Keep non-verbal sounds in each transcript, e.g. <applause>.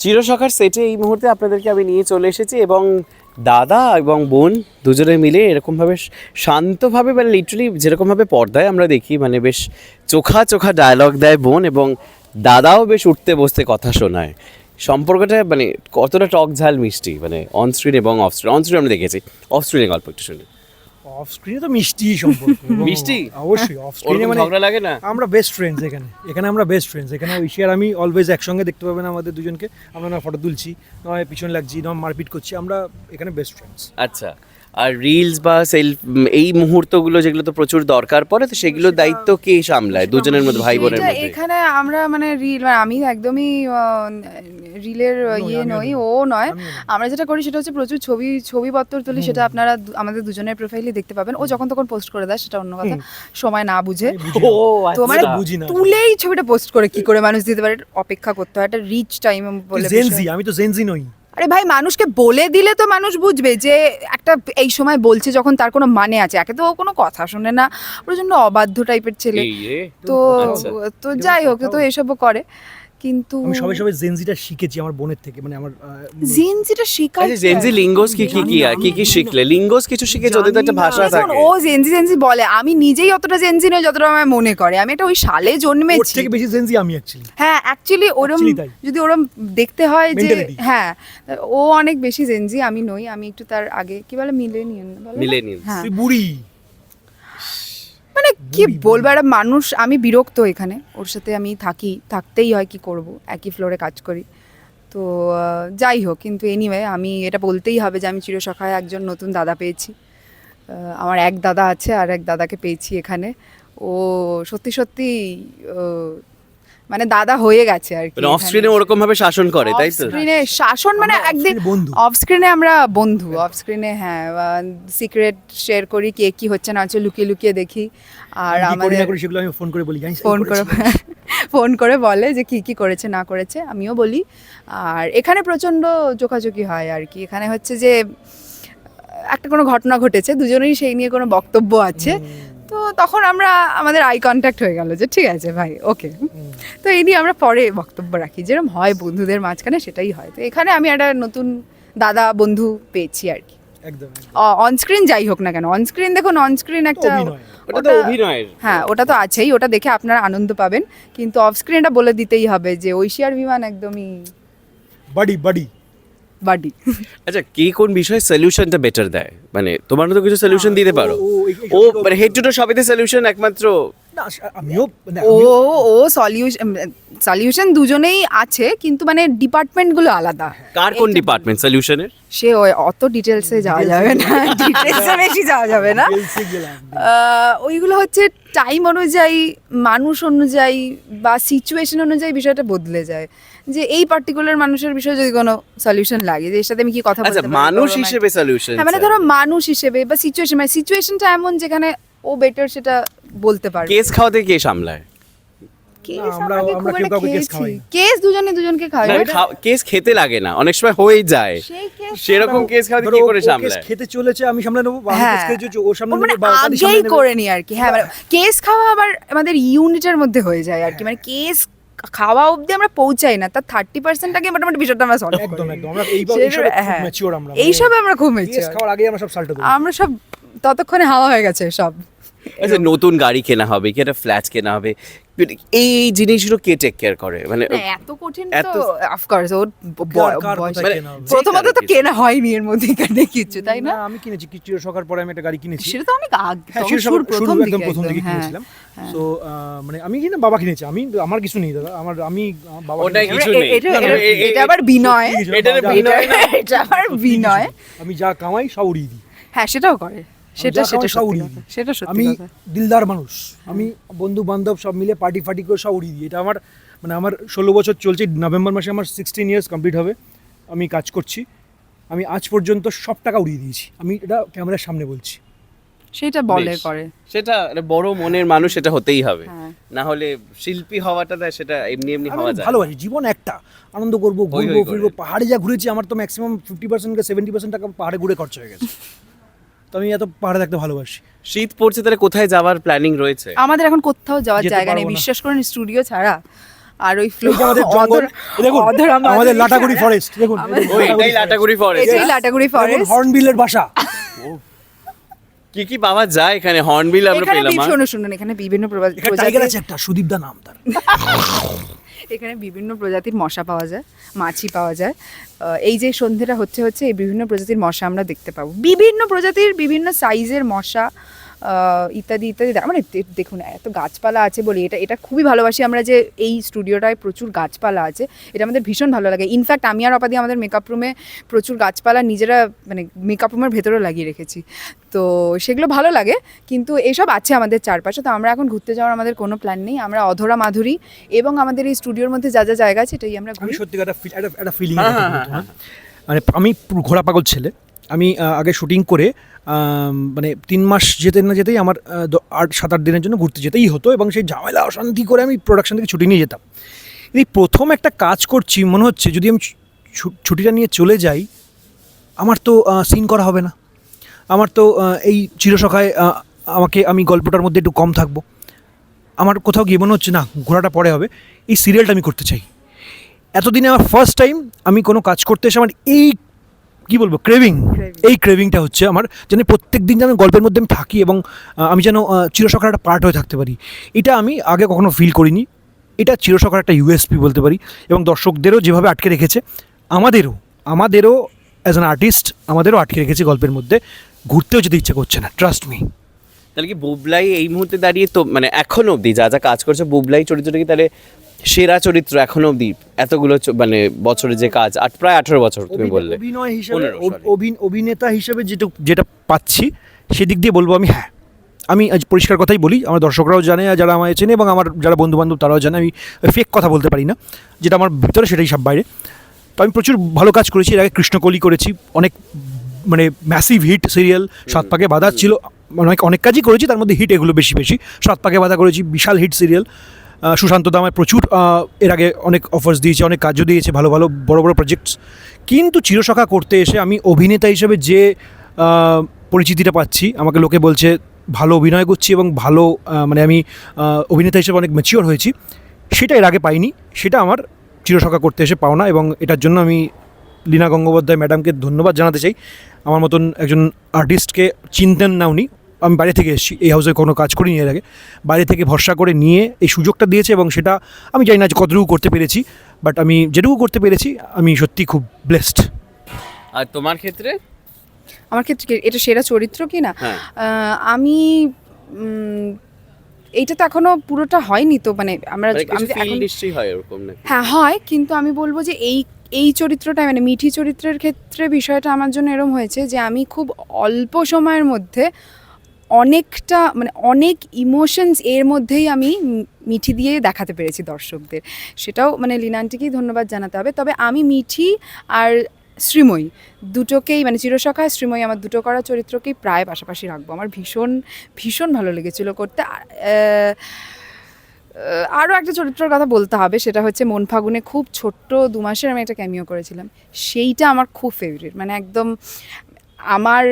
চিরসখার সেটে এই মুহূর্তে আপনাদেরকে আমি নিয়ে চলে এসেছি এবং দাদা এবং বোন দুজনে মিলে এরকমভাবে শান্তভাবে মানে লিটারালি যেরকমভাবে পর্দায় আমরা দেখি মানে বেশ চোখা চোখা ডায়লগ দেয় বোন এবং দাদাও বেশ উঠতে বসতে কথা শোনায়। সম্পর্কটা মানে কতটা টক ঝাল মিষ্টি মানে অন স্ক্রিন এবং অফ স্ক্রিন অন স্ক্রিন আমরা দেখেছি। অফ স্ক্রিনে গল্প একটু শুনি। অফ স্ক্রিনে তো মিষ্টি সম্পর্ক মিষ্টি? অবশ্যই অফ স্ক্রিনে মানে ঝগড়া লাগে না আমরা বেস্ট ফ্রেন্ডস এখানে এখানে আমরা বেস্ট ফ্রেন্ডস এখানে ঐশী আর আমি অলওয়েজ একসঙ্গে দেখতে পাবেন আমাদের দুজনকে আমরা না ফটো তুলছি নয় পিছনে লাগছি নয় মারপিট করছি আমরা এখানে বেস্ট ফ্রেন্ডস আচ্ছা আর রিলস বা সেলফ এই মুহূর্তগুলো যেগুলো তো প্রচুর দরকার পড়ে তো সেগুলোর দায়িত্ব কে সামলায়? দুজনের মধ্যে ভাই বোনের মধ্যে? এখানে আমরা মানে রিল আমি একদমই রিলের ইয়ে নই। ও নয়। আমরা যেটা করি সেটা হচ্ছে প্রচুর ছবি ছবিপত্র তুলি সেটা আপনারা আমাদের দুজনের প্রোফাইলে দেখতে পাবেন। ও যখন তখন পোস্ট করে দেয় সেটা অন্য কথা। সময় না বুঝে। ও তো মানে আচ্ছা। বুঝি না। তুলেই ছবিটা পোস্ট করে কি করে মানুষ দিতে পারে? অপেক্ষা করতে হয়। একটা রিচ টাইম বলে জেনজি আমি তো জেনজি নই। আরে ভাই মানুষকে বলে দিলে তো মানুষ বুঝবে যে একটা এই সময় বলছে যখন তার কোনো মানে আছে। একে তো ও কোনো কথা শুনে না। প্রচণ্ড অবাধ্য টাইপের ছেলে। তো আচ্ছা। তো যাই হোক তো এসবও করে। কিন্তু আমি সবাই সবাই জেনজিটা শিখেছি আমার বোনের থেকে মানে আমার জেনজিটা শেখায় আচ্ছা জেনজি লিঙ্গোস কি কি কি কি কি শিখলে? লিঙ্গোস কিছু শিখেছে ওদের তো একটা ভাষা থাকে। ও জেনজি জেনজি বলে আমি নিজেই অতটা জেনজি নই যতটা আমার মনে করে। আমি একটা ওই সালে ওর জন্মেছি থেকে বেশি জেনজি আমি অ্যাকচুয়ালি হ্যাঁ অ্যাকচুয়ালি ওরম যদি ওরম দেখতে হয় যে হ্যাঁ ও অনেক বেশি জেনজি আমি নই। আমি একটু তার আগে কি বলে? মিলেনিয়ান Millennials। হ্যাঁ। তুই বুড়ি। কি বলব? একটা মানুষ আমি বিরক্ত এখানে। ওর সাথে আমি থাকি থাকতেই হয় কি করব? একই ফ্লোরে কাজ করি। তো যাই হোক কিন্তু এনিওয়ে আমি এটা বলতেই হবে যে আমি চিরসখায় একজন নতুন দাদা পেয়েছি। আমার এক দাদা আছে আর এক দাদাকে পেয়েছি এখানে। ও সত্যি সত্যি মানে দাদা হয়ে গেছে আর কি অফ স্ক্রিনে ওরকম ভাবে শাসন করে তাই তো? স্ক্রিনে শাসন মানে একদিন বন্ধু। অফ স্ক্রিনে আমরা বন্ধু। অফ স্ক্রিনে হ্যাঁ সিক্রেট শেয়ার করি কে কি হচ্ছে না হচ্ছে লুকিয়ে লুকিয়ে দেখি। আর আমাদের সেগুলো আমি ফোন করে বলি জানিস ফোন করে <laughs> ফোন করে বলে যে কি কি করেছে না করেছে আমিও বলি। আর এখানে প্রচণ্ড চোখাচোখি হয় আর কি। এখানে হচ্ছে যে একটা কোনো ঘটনা ঘটেছে দুজনেই সেই নিয়ে কোনো বক্তব্য আছে। তো তখন আমরা আমাদের আই কন্ট্যাক্ট হয়ে গেল যে ঠিক আছে ভাই ওকে তো এই নিয়ে আমরা পরে বক্তব্য রাখি যেরকম হয় বন্ধুদের মাঝখানে সেটাই হয়। তো এখানে আমি একটা নতুন দাদা বন্ধু পেয়েছি আর কি। একদম অন যাই হোক না কেন অনস্ক্রিন দেখুন অনস্ক্রিন একটা ওটা অভিনয়ের। হ্যাঁ ওটা তো আছেই ওটা দেখে আপনারা আনন্দ পাবেন। কিন্তু অফ স্ক্রিনটা বলে দিতেই হবে যে ঐশিয়ার বিমান একদমই বাডি বাডি বাডি। আচ্ছা কে কোন বিষয়ে সলিউশনটা বেটার দেয়? মানে তোমার তো কিছু সলিউশন দিতে পারো। ও- মানে হেড টু টো সবেতে সলিউশন একমাত্র আমিও মানে ও ও সলিউশন সলিউশন দুজনেই আছে কিন্তু মানে ডিপার্টমেন্টগুলো আলাদা। কার কোন ডিপার্টমেন্ট সলিউশনের সে ওই অত ডিটেলসে যাওয়া যাবে না ডিটেলসে বেশি যাওয়া যাবে না। ওইগুলো হচ্ছে টাইম অনুযায়ী মানুষ অনুযায়ী বা সিচুয়েশন অনুযায়ী বিষয়টা বদলে যায়। যে এই পার্টিকুলার মানুষের বিষয়ে যদি কোনো সলিউশন লাগে যে এর সাথে আমি কি কথা আচ্ছা বলতে পারি মানুষ হিসেবে সলিউশন হ্যাঁ মানে ধরো মানুষ হিসেবে বা সিচুয়েশন মানে সিচুয়েশনটা এমন যেখানে ও বেটার সেটা বলতে পারে কেস খাওয়াতে কে সামলায়? কেস দুজনে দুজনকে খাওয়াই কেস খেতে লাগে না। অনেক সময় হয়েই যায়। সেরকম কেস খাওয়াতে কি করে সামলায়? খেতে চলেছে আমি সামলে নেব হ্যাঁ। ও মানে নেবে বা কালি সামলে আগেই করে নি আর কি। হ্যাঁ মানে কেস খাওয়া আবার আমাদের ইউনিটের মধ্যে হয়ে যায় আর কি। মানে কেস খাওয়া অবধি আমরা পৌঁছাই না তার থার্টি পার্সেন্ট আগে মোটামুটি বিষয়টা আমরা সলভ একদম একদম। আমরা এই এইসবে হ্যাঁ। ম্যাচিওর আমরা। খুব দেবো। আমরা সব ততক্ষণে হাওয়া হয়ে গেছে সব। আচ্ছা নতুন গাড়ি কেনা হবে কি একটা ফ্ল্যাট কেনা হবে এই এই জিনিসগুলো কে টেক কেয়ার করে? মানে এত কঠিন তো অফকোর্স ওর মানে- কেনা প্রথমত তো কেনা হয়নি এর মধ্যে কিছু তাই না? আমি কিনেছি কিছু সকার পরে আমি একটা গাড়ি কিনেছি। সেটা তো অনেক আগে হ্যাঁ শিরো প্রথম একদম প্রথম দিকে হ্যাঁ। কিনেছিলাম। সো মানে আমি কিনা বাবা কিনেছে আমি আমার কিছু নেই দাদা আমার আমি বাবা কিনেছে। কিছু নেই। এটা- এটা- এটা আবার বিনয়। যা- বিনয় না। এটা আবার বিনয়। আমি যা কামাই সব উড়িয়ে দিই। হ্যাঁ সেটাও করে। সেটা সেটা সব উড়িয়ে দিই। সেটা সত্যি আমি দিলদার মানুষ। আমি বন্ধু বান্ধব সব মিলে পার্টি ফার্টি করে সব উড়িয়ে দিই। এটা আমার মানে আমার ষোলো বছর চলছে। নভেম্বর মাসে আমার সিক্সটিন ইয়ার্স কমপ্লিট হবে। আমি কাজ করছি। আমি আজ পর্যন্ত সব টাকা উড়িয়ে দিয়েছি। আমি এটা ক্যামেরার সামনে বলছি। সেটা বলে। করে। সেটা একটা বড় মনের মানুষ সেটা হতেই হবে। হ্যাঁ। না হলে শিল্পী হওয়াটা না সেটা এমনি এমনি হওয়া যায়। ভালোবাসি। জীবন একটা। আনন্দ করব ঘুরবো ফিরবো। পাহাড়ে যা ঘুরেছি আমার তো maximum fifty percent seventy percent টাকা পাহাড়ে ঘুরে খরচা হয়ে গেছে। তো আমি এত পাহাড়ে থাকতে ভালোবাসি। শীত পড়ছে তাহলে কোথায় যাওয়ার প্ল্যানিং রয়েছে? আমাদের এখন কোথাও যাওয়ার জায়গা নেই বিশ্বাস করুন স্টুডিও ছাড়া। আর ওই ফ্লো আমাদের <laughs> জঙ্গল দেখুন আমাদের লাটাগুড়ি ফরেস্ট দেখুন। আমাদের- ও লাটাগুড়ি ফরেস্ট এটাই লাটাগুড়ি ফরেস্ট হর্নবিলের বাসা। <laughs> কি কি পাওয়া যায়? এখানে হর্নবিল আমরা এখানে পেলাম বি- শোনো শুনুন শুনুন এখানে বিভিন্ন প্রবা- এখানে টাইগার প্রজাতির আছে একটা সুদীপ দা নাম তার। <laughs> এখানে বিভিন্ন প্রজাতির মশা পাওয়া যায় মাছি পাওয়া যায়। আহ, এই যে সন্ধ্যাটা হচ্ছে হচ্ছে এই বিভিন্ন প্রজাতির মশা আমরা দেখতে পাবো। বিভিন্ন প্রজাতির বিভিন্ন সাইজের মশা ইত্যাদি ইত্যাদি। মানে দেখুন এত গাছপালা আছে বলি এটা এটা খুবই ভালোবাসি আমরা যে এই স্টুডিওটায় প্রচুর গাছপালা আছে। এটা আমাদের ভীষণ ভালো লাগে। ইনফ্যাক্ট আমি আর অপাদি আমাদের মেকআপ রুমে প্রচুর গাছপালা নিজেরা মানে মেকআপ রুমের ভেতরেও লাগিয়ে রেখেছি। তো সেগুলো ভালো লাগে কিন্তু এসব আছে আমাদের চারপাশে। তো আমরা এখন ঘুরতে যাওয়ার আমাদের কোনো প্ল্যান নেই। আমরা অধরা মাধুরী এবং আমাদের এই স্টুডিওর মধ্যে যা যা জায়গা আছে এটাই আমরা ঘুরি। সত্যি একটা ফিলিং হ্যাঁ, হ্যাঁ, হ্যাঁ, মানে আমি পুরো ঘোড়া পাগল ছেলে। আমি আগে শুটিং করে মানে তিন মাস যেতে না যেতেই আমার আট, সাত, আট দিনের জন্য ঘুরতে যেতেই হতো এবং সেই ঝামেলা অশান্তি করে আমি প্রোডাকশন থেকে ছুটি নিয়ে যেতাম। এই প্রথম একটা কাজ করছি, মনে হচ্ছে যদি আমি ছুটিটা নিয়ে চলে যাই, আমার তো সিন করা হবে না। আমার তো এই চিরসখায় আমাকে আমি গল্পটার মধ্যে একটু কম থাকব। আমার কোথাও গিয়ে মনে হচ্ছে না, ঘোরাটা পরে হবে। এই সিরিয়ালটা আমি করতে চাই। এতদিনে আমার ফার্স্ট টাইম আমি কোনো কাজ করতে এসে আমার এই কি বলব ক্রেভিং এই ক্রেভিংটা হচ্ছে আমার যেন প্রত্যেক দিন যেন গল্পের মধ্যে আমি থাকি এবং আমি যেন আহ, চিরসখার একটা পার্ট হয়ে থাকতে পারি। এটা আমি আগে কখনো ফিল করিনি। এটা চিরসখার একটা ইউএসপি বলতে পারি এবং দর্শকদেরও যেভাবে আটকে রেখেছে আমাদেরও আমাদেরও অ্যাজ অ্যান আর্টিস্ট আমাদেরও আটকে রেখেছে গল্পের মধ্যে। ঘুরতেও যেতে ইচ্ছে করছে না ট্রাস্ট মি তাহলে কি বুবলাই এই মুহূর্তে দাঁড়িয়ে তো মানে এখনও অবধি যা যা কাজ করছে বুবলাই চরিত্রটা কি তাহলে সেরা চরিত্র এখনও অবধি এতগুলো মানে বছরে যে কাজ আট প্রায় আঠারো বছর তুমি বললে। অভিনয় হিসেবে অভিনেতা হিসেবে যেটা যেটা পাচ্ছি সেদিক দিয়ে বলব আমি হ্যাঁ। আমি আজ পরিষ্কার কথাই বলি আমার দর্শকরাও জানে যারা আমায় চেনে এবং আমার যারা বন্ধু বান্ধব তারাও জানে আমি ফেক কথা বলতে পারি না যেটা আমার ভিতরে সেটাই সব বাইরে। তো আমি প্রচুর ভালো কাজ করেছি এর আগে কৃষ্ণকলি করেছি অনেক মানে ম্যাসিভ হিট সিরিয়াল সাত পাকে বাধা ছিল অনেক অনেক কাজই করেছি তার মধ্যে হিট এগুলো বেশি বেশি। সাত পাকে বাধা করেছি বিশাল হিট সিরিয়াল সুশান্ত দামায় প্রচুর এর আগে অনেক অফার্স দিয়েছে, অনেক কাজও দিয়েছে, ভালো ভালো, বড় বড় প্রজেক্টস কিন্তু চিরসখা করতে এসে আমি অভিনেতা হিসেবে যে পরিচিতিটা পাচ্ছি, আমাকে লোকে বলছে, ভালো অভিনয় করছি এবং ভালো মানে আমি অভিনেতা হিসেবে অনেক ম্যাচিওর হয়েছি। সেটা এর আগে পাইনি, সেটা আমার চিরসখা করতে এসে পাওনা এবং এটার জন্য আমি লীনা গঙ্গোপাধ্যায় ম্যাডামকে ধন্যবাদ জানাতে চাই। আমার মতন একজন আর্টিস্টকে চিনতেন না উনি। আমি বাইরে থেকে এসেছি এই হাউসে কোনো কাজ করিনি এর আগে। বাইরে থেকে ভরসা করে নিয়ে এই সুযোগটা দিয়েছে এবং সেটা আমি জানি না যে কতটুকু করতে পেরেছি বাট আমি যেটুকু করতে পেরেছি আমি সত্যি খুব ব্লেসড আর তোমার ক্ষেত্রে? আমার ক্ষেত্রে এটা সেরা চরিত্র কি না? হ্যাঁ। আমি এইটা তো এখনও পুরোটা হয়নি তো মানে আমরা মানে আমি এখন নিশ্চয়ই হয় এরকম না হ্যাঁ হয় কিন্তু আমি বলব যে এই এই চরিত্রটা মানে মিঠি চরিত্রের ক্ষেত্রে বিষয়টা আমার জন্য এরম হয়েছে যে আমি খুব অল্প সময়ের মধ্যে অনেকটা মানে অনেক ইমোশনস এর মধ্যেই আমি মিঠি দিয়ে দেখাতে পেরেছি দর্শকদের। সেটাও মানে লিনান্টিকেই ধন্যবাদ জানাতে হবে। তবে আমি মিঠি আর শ্রীময়ী দুটোকেই মানে চিরসখা শ্রীময়ী আমার দুটো করা চরিত্রকেই প্রায় পাশাপাশি রাখব। আমার ভীষণ ভীষণ ভালো লেগেছিল করতে। আর, আরও একটা চরিত্রের কথা বলতে হবে সেটা হচ্ছে মন ফাগুনে খুব ছোট্ট দু মাসের আমি একটা ক্যামিও করেছিলাম। সেইটা আমার খুব ফেভারিট মানে একদম আমার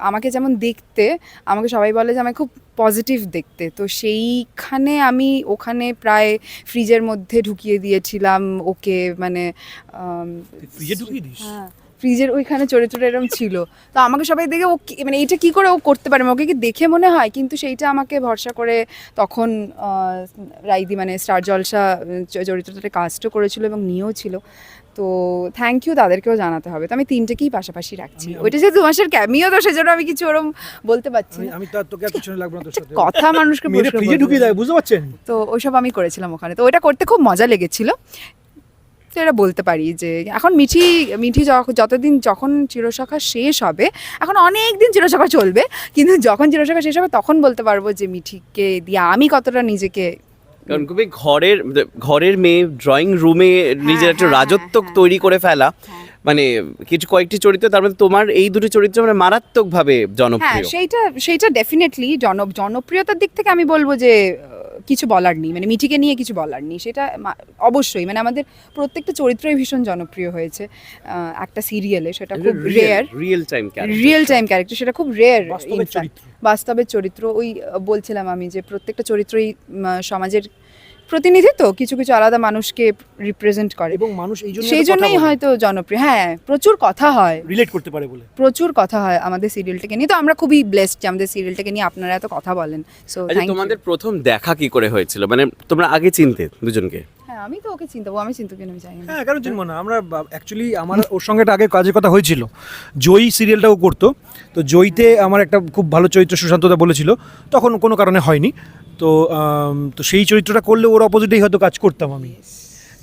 আমাকে যেমন দেখতে আমাকে সবাই বলে যে আমাকে খুব পজিটিভ দেখতে। তো সেইখানে আমি ওখানে প্রায় ফ্রিজের মধ্যে ঢুকিয়ে দিয়েছিলাম ওকে মানে হ্যাঁ ফ্রিজের ওইখানে চড়ে চড়ে এরকম ছিল। তো আমাকে সবাই দেখে ও মানে এটা কি করে ও করতে পারে? ওকে কি দেখে মনে হয়? কিন্তু সেইটা আমাকে ভরসা করে তখন রাইদি মানে স্টার জলসা আহ, চ- চরিত্রটাতে কাস্টও করেছিল এবং নিয়েও ছিল। তো থ্যাংক ইউ তাদেরকেও জানাতে হবে। তো আমি তিনটেকেই পাশাপাশি রাখছি। ওইটা যে দু মাসের ক্যামিও তো সেজন্য আমি কিছু ওরম বলতে পারছি আমি না। আমি তো তোকে পিছনে লাগবো না তোর কথা মানুষকে ফ্রিজে ঢুকিয়ে দেয় বুঝতে পারছেন? তো ওইসব আমি করেছিলাম ওখানে। তো ওইটা করতে খুব মজা লেগেছিল। তো এটা বলতে পারি যে এখন মিঠি মিঠি যতদিন যখন চিরসখা শেষ হবে এখন অনেক দিন চিরসখা চলবে কিন্তু যখন চিরসখা শেষ হবে তখন বলতে পারব যে মিঠিকে দিয়ে আমি কতটা নিজেকে কারণ খুবই ঘরের ঘরের মেয়ে ড্রয়িং রুমে নিজের একটা হ্যাঁ, রাজত্ব হ্যাঁ, তৈরি করে ফেলা। মানে কিছু কয়েকটি চরিত্র তার মধ্যে তোমার এই দুটি চরিত্র মানে মারাত্মকভাবে হ্যাঁ জনপ্রিয়। সেইটা সেইটা ডেফিনেটলি জন জনপ্রিয়তার দিক থেকে আমি বলব যে কিছু বলার নেই মানে মিঠিকে নিয়ে কিছু বলার নেই সেটা অবশ্যই মানে আমাদের প্রত্যেকটা চরিত্রই ভীষণ জনপ্রিয় হয়েছে একটা সিরিয়ালে সেটা খুব rare real time real time character সেটা খুব রেয়ার বাস্তবের চরিত্র। বাস্তবের চরিত্র ওই বলছিলাম আমি যে প্রত্যেকটা চরিত্রই সমাজের প্রতিনিধি তো কিছু কিছু আলাদা মানুষকে রিপ্রেজেন্ট করে। এবং মানুষ এই জন্য সেই জন্যই হয়তো জনপ্রিয়। হ্যাঁ প্রচুর কথা হয়। রিলেট করতে পারে বলে। প্রচুর কথা হয় আমাদের সিরিয়ালটাকে নিয়ে। তো আমরা খুবই ব্লেসড যে আমাদের সিরিয়ালটাকে নিয়ে আপনারা এত কথা বলেন। সো আচ্ছা তোমাদের প্রথম দেখা কি করে হয়েছিল? মানে তোমরা আগে চিনতে দুজনকে? হ্যাঁ আমি তো ওকে চিনতে আমি চিনতে কেন জানি না। হ্যাঁ কেন চিনবো না। আমরা অ্যাকচুয়ালি আমার ওর সঙ্গে একটা আগে কাজের কথা হয়েছিল। জয়ী সিরিয়ালটাও করতো। তো জয়ীতে আমার একটা খুব ভালো চরিত্র সুশান্তদা বলেছিল। তখন কোনো কারণে হয়নি। তো তো সেই চরিত্রটা করলে ওর অপোজিটেই হয়তো কাজ করতাম আমি।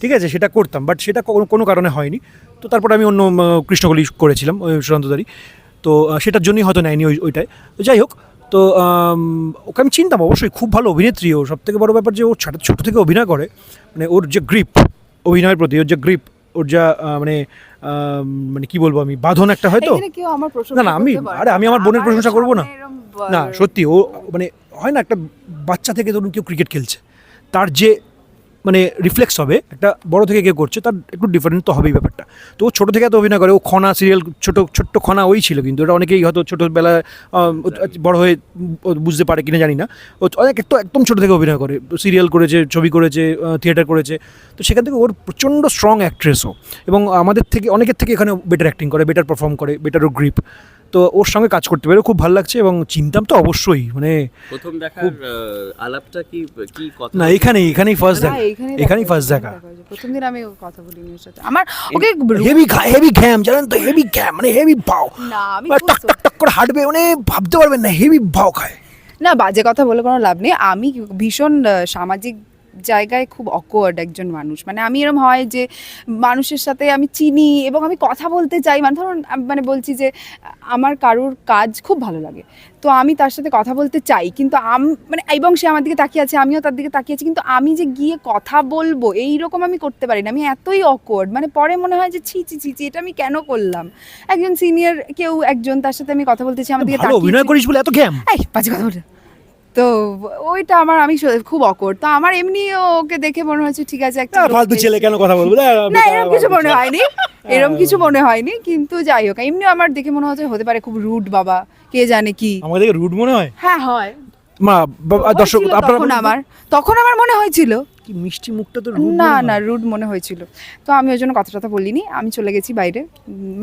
ঠিক আছে? সেটা করতাম বাট সেটা কোনো- কারণে হয়নি। তো তারপর আমি অন্য কৃষ্ণকলি করেছিলাম ওই সুশান্তদারই তো সেটার জন্যই হয়তো নেয়নি ওই ওইটায়। তো যাই হোক তো ওকে আমি চিনতাম অবশ্যই খুব ভালো অভিনেত্রী ও। সব থেকে বড় ব্যাপার যে ও ছোট ছোটো থেকে অভিনয় করে মানে ওর যে গ্রিপ অভিনয়ের প্রতি ওর যে গ্রিপ ওর যা মানে মানে কি বলব আমি বাঁধন একটা হয়তো আমার না, না, আমি- আরে আমি আমার বোনের প্রশংসা করব না। না সত্যি ও মানে হয় না একটা বাচ্চা থেকে ধরুন কেউ ক্রিকেট খেলছে তার যে মানে রিফ্লেক্স হবে একটা বড় থেকে কেউ করছে তার একটু ডিফারেন্ট তো হবেই ব্যাপারটা। তো ও ছোটো থেকে এত অভিনয় করে ও খনা সিরিয়াল ছোটো ছোট্ট খনা ওই ছিল কিন্তু এটা অনেকেই হয়তো ছোটোবেলায় বড় হয়ে বুঝতে পারে কিনা জানি না। ও অনেক একটু একদম ছোটো থেকে অভিনয় করে সিরিয়াল করেছে ছবি করেছে থিয়েটার করেছে। তো সেখান থেকে ওর প্রচণ্ড স্ট্রং অ্যাক্ট্রেসও এবং আমাদের থেকে অনেকের থেকে এখানে বেটার অ্যাক্টিং করে বেটার পারফর্ম করে বেটার ও গ্রিপ তো ওর সঙ্গে কাজ করতে পেরে খুব ভালো লাগছে এবং চিনতাম তো অবশ্যই মানে প্রথম দেখার আলাপটা কি কি কথা? না এখানেই এখানেই ফার্স্ট দেখা। এখানেই ফার্স্ট দেখা। প্রথম দিন আমি কথা বলিনি ওর সাথে। আমার ওকে হেভি হেভি ঘ্যাম জানেন তো? হেভি ঘ্যাম মানে হেভি ভাও। না আমি মানে টাক টাক টাক করে হাঁটবে মানে ভাবতে পারবেন না হেভি ভাও খায়। না বাজে কথা বলে কোনো লাভ নেই। আমি ভীষণ সামাজিক জায়গায় খুব অকওয়ার্ড একজন মানুষ। মানে আমি এরকম হয় যে মানুষের সাথে আমি চিনি এবং আমি কথা বলতে চাই। মানে ধরুন মানে বলছি যে আমার কারোর কাজ খুব ভালো লাগে। তো আমি তার সাথে কথা বলতে চাই কিন্তু আম মানে এবং সে আমার দিকে তাকিয়ে আছে আমিও তার দিকে তাকিয়ে আছি কিন্তু আমি যে গিয়ে কথা বলব এই রকম আমি করতে পারি না। আমি এতই অকওয়ার্ড মানে পরে মনে হয় যে ছি ছি ছি ছি এটা আমি কেন করলাম? একজন সিনিয়র কেউ একজন তার সাথে আমি কথা বলতেছি আমার দিকে তাকিয়ে অভিনয়। করিস বলে এত ঘ্যাম? এই বাজে কথা বলে তো ওইটা আমার আমি খুব অকওয়ার্ড তো আমার এমনি ওকে দেখে মনে হচ্ছে ঠিক আছে একটা ফালতু ছেলে কেন কথা বলব? না এরকম কিছু মনে হয়নি। এরকম কিছু মনে হয়নি কিন্তু যাই হোক এমনি আমার দেখে মনে হচ্ছে হতে পারে খুব রুড বাবা কে জানে কি। আমাদের রুড মনে হয়? হ্যাঁ হয়। মা দর্শক তখন আমার। তখন আমার মনে হয়েছিল। কি মিষ্টি মুখটা তো না না রুড মনে হয়েছিল। তো আমি ওই জন্য কথা টথা বলিনি আমি চলে গেছি বাইরে।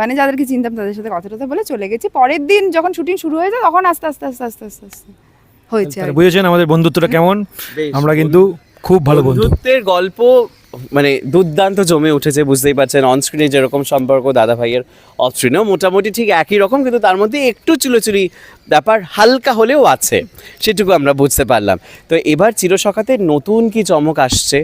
মানে যাদেরকে চিনতাম তাদের সাথে কথা টথা বলে চলে গেছি। পরের দিন যখন শুটিং শুরু হয়েছে তখন আস্তে আস্তে আস্তে আস্তে আস্তে আস্তে। হয়েছে আর কি। বুঝেছেন আমাদের বন্ধুত্বটা কেমন? বেশ, আমরা কিন্তু খুব ভালো বন্ধু। বন্ধুত্বের গল্প মানে দুর্দান্ত জমে উঠেছে বুঝতেই পারছেন অনস্ক্রিনে যেরকম সম্পর্ক দাদা ভাইয়ের অফস্ক্রিনেও মোটামুটি ঠিক একই রকম কিন্তু তার মধ্যে একটু চুলোচুরি ব্যাপার হালকা হলেও আছে সেটুকু আমরা বুঝতে পারলাম। তো এবার চিরসখাতে নতুন কি চমক আসছে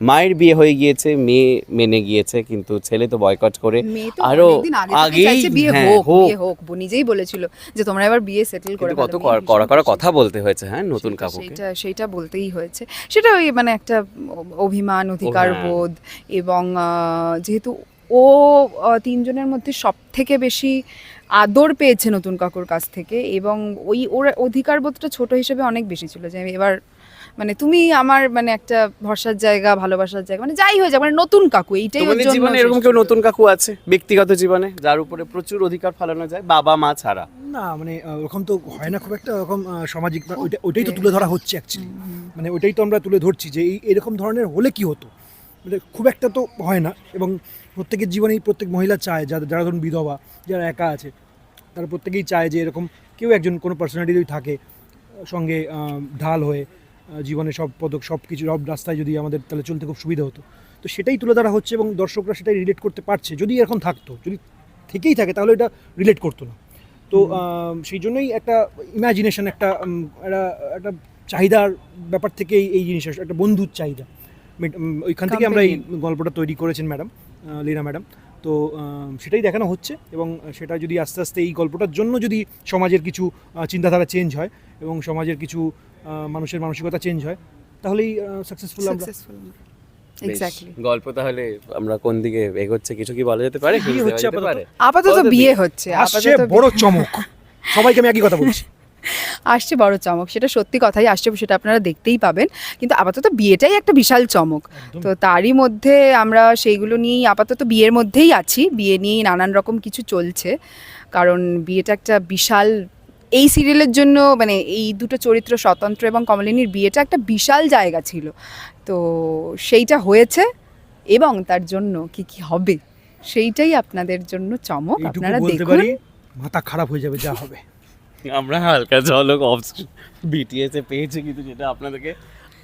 মায়ের বিয়ে হয়ে গিয়েছে মেয়ে মেনে গিয়েছে কিন্তু ছেলে তো বয়কট করে। আরও আগে আগেই বিয়ে হ্যাঁ, হোক বিয়ে হোক। নিজেই বলেছিল যে তোমরা এবার বিয়ে সেটেল করে কত কড়া খুশি। কথা বলতে হয়েছে হ্যাঁ নতুন কাপড় সেটা- সেইটা বলতেই হয়েছে। সেটা ওই মানে একটা অভিমান অধিকার হ্যাঁ। বোধ এবং যেহেতু ও তিনজনের মধ্যে সব থেকে বেশি আদর পেয়েছে নতুন কাকুর কাছ থেকে এবং ওই ওর অধিকার বোধটা ছোট হিসেবে অনেক বেশি ছিল যে আমি এবার মানে তুমি আমার মানে একটা ভরসার জায়গা ভালোবাসার জায়গা মানে যাই হয়ে যাক মানে নতুন কাকু এইটাই ওর তোমাদের জন্য জীবনে এরকম কেউ নতুন কাকু আছে? ব্যক্তিগত জীবনে যার উপরে প্রচুর অধিকার ফালানো যায় বাবা মা ছাড়া? না মানে আহ, ওরকম তো হয় না খুব একটা ওরকম আহ, সামাজিক বা ওইটা- ওইটাই তো তুলে ধরা হচ্ছে অ্যাকচুয়ালি মানে ওইটাই তো আমরা তুলে ধরছি যে এই এরকম ধরনের হলে কি হতো? মানে খুব একটা তো হয় না এবং প্রত্যেকের জীবনেই প্রত্যেক মহিলা চায় যারা যারা ধরুন বিধবা যারা একা আছে তারা প্রত্যেকেই চায় যে এরকম কেউ একজন কোনো পার্সোনালিটি যদি থাকে সঙ্গে আহ, ঢাল হয়ে জীবনে সব পদক সব কিছু সব রাস্তায় যদি আমাদের তাহলে চলতে খুব সুবিধা হতো। তো সেটাই তুলে ধরা হচ্ছে এবং দর্শকরা সেটাই রিলেট করতে পারছে। যদি এখন থাকতো যদি থেকেই থাকে তাহলে এটা রিলেট করতো না। তো সেই জন্যই একটা ইমাজিনেশন একটা একটা চাহিদার ব্যাপার থেকেই এই জিনিস একটা বন্ধুর চাহিদা। ওইখান থেকে আমরা এই গল্পটা তৈরি করেছেন ম্যাডাম লীনা ম্যাডাম। তো সেটাই দেখানো হচ্ছে এবং সেটা যদি আস্তে আস্তে এই গল্পটার জন্য যদি সমাজের কিছু চিন্তাধারা চেঞ্জ হয় এবং সমাজের কিছু মানুষের মানসিকতা চেঞ্জ হয় তাহলেই সাকসেসফুল আমরা। গল্প তাহলে আমরা কোন দিকে এগোচ্ছে কিছু কি বলা যেতে পারে? কি হচ্ছে আপাতত? পারে? আপাতত আপাতত বিয়ে হচ্ছে আসছে বড় চমক। সবাইকে আমি একই কথা বলছি। <laughs> আসছে বড় চমক সেটা সত্যি কথাই আসছে সেটা আপনারা দেখতেই পাবেন। কিন্তু আপাতত বিয়েটাই একটা বিশাল চমক। তো তারই মধ্যে আমরা সেইগুলো নিয়েই আপাতত বিয়ের মধ্যেই আছি। বিয়ে নিয়েই নানান রকম কিছু চলছে। কারণ বিয়েটা একটা বিশাল এই সিরিয়ালের জন্য মানে এই দুটো চরিত্র স্বতন্ত্র এবং কমলিনীর বিয়েটা একটা বিশাল জায়গা ছিল। তো সেইটা হয়েছে এবং তার জন্য কি কি হবে সেইটাই আপনাদের জন্য চমক। আপনারা দেখুন। মাথা খারাপ হয়ে যাবে যা হবে। আমরা হালকা ঝলক অফ বিটিএস এ পেয়েছি কিন্তু যেটা আপনাদেরকে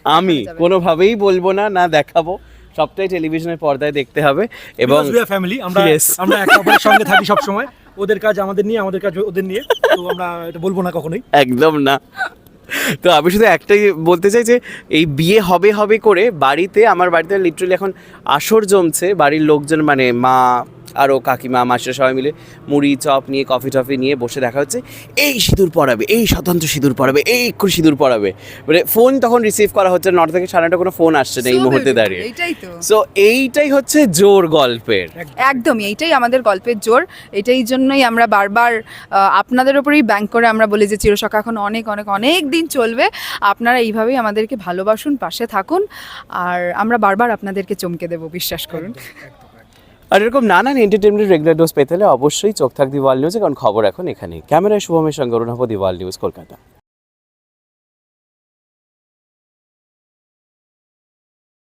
আমি কোনোভাবেই বলব না না দেখাবো। সবটাই টেলিভিশনের পর্দায় দেখতে হবে এবং ফ্যামিলি আমরা আমরা একে অপরের সঙ্গে থাকি সব সময় ওদের কাজ আমাদের নিয়ে, আমাদের কাজ ওদের নিয়ে। তো আমরা এটা বলব না কখনোই। একদম না। তো আমি শুধু একটাই বলতে চাই যে, এই বিয়ে হবে হবে করে বাড়িতে, আমার বাড়িতে লিটারালি এখন আসর জমছে। বাড়ির লোকজন মানে মা আরও কাকিমা মাসিরা সবাই মিলে মুড়ি চপ নিয়ে কফি টফি নিয়ে বসে দেখা হচ্ছে। এই সিঁদুর পড়াবে এই স্বতন্ত্র সিঁদুর পড়াবে এই এক্ষুনি সিঁদুর পড়াবে মানে ফোন তখন রিসিভ করা হচ্ছে নটা থেকে সাড়ে কোনো ফোন আসছে না এই মুহূর্তে দাঁড়িয়ে। এইটাই সো এইটাই হচ্ছে জোর গল্পের। একদমই এইটাই আমাদের গল্পের জোর। এটাই জন্যই আমরা বারবার আপনাদের ওপরেই ব্যাংক করে আমরা বলি যে চিরসখা এখন অনেক অনেক অনেক দিন চলবে। আপনারা এইভাবেই আমাদেরকে ভালোবাসুন পাশে থাকুন। আর আমরা বারবার আপনাদেরকে চমকে দেব বিশ্বাস করুন। আর এরকম নানান এন্টারটেনমেন্ট রেগুলার ডোজ পেতে হলে অবশ্যই চোখ থাক দিওয়াল নিউজে কারণ খবর এখন এখানে ক্যামেরায় শুভমের সঙ্গে অরুণাভ দিওয়াল নিউজ কলকাতা।